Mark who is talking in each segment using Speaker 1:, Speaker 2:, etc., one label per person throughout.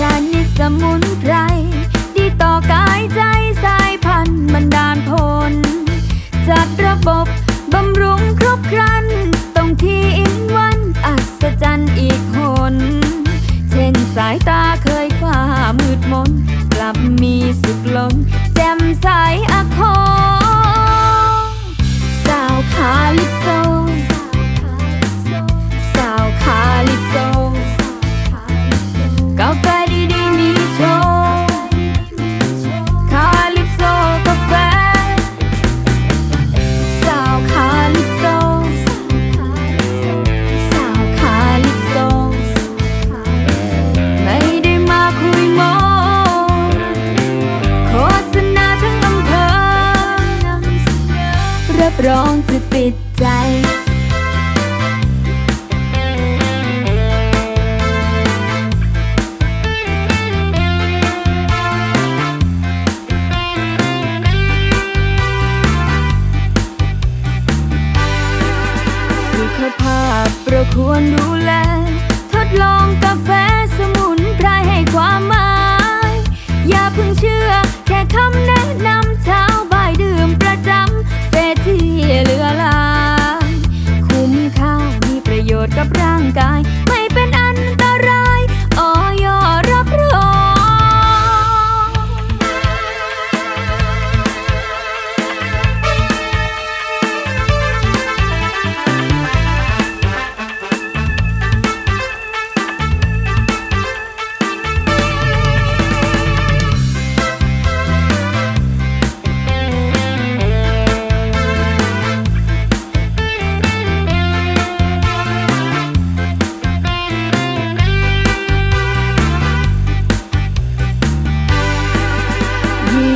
Speaker 1: ชานิสมุนไพรดีต่อกายใจสายพันธุ์บันดาลผล จัดระบบบำรุงครบครันตรงที่อินวันอัศจรรย์อีกหน เช่นสายตาเคยฝ้ามืดมน กลับมีสุขล้น ปิดใจสุขภาพเราควรดูแล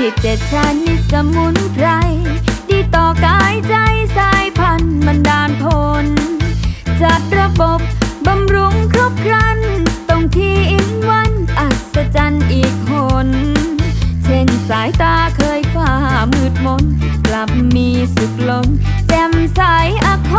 Speaker 1: เจ็ดชนิดสมุนไพรดีต่อกายใจสายพันธุ์มันดานทน จัดระบบบำรุงครบครันต้องที่อินวันอัศจรรย์อีกหน เช่นสายตาเคยฝ้ามืดมน กลับมีสุขล้นแจ่มใสอาค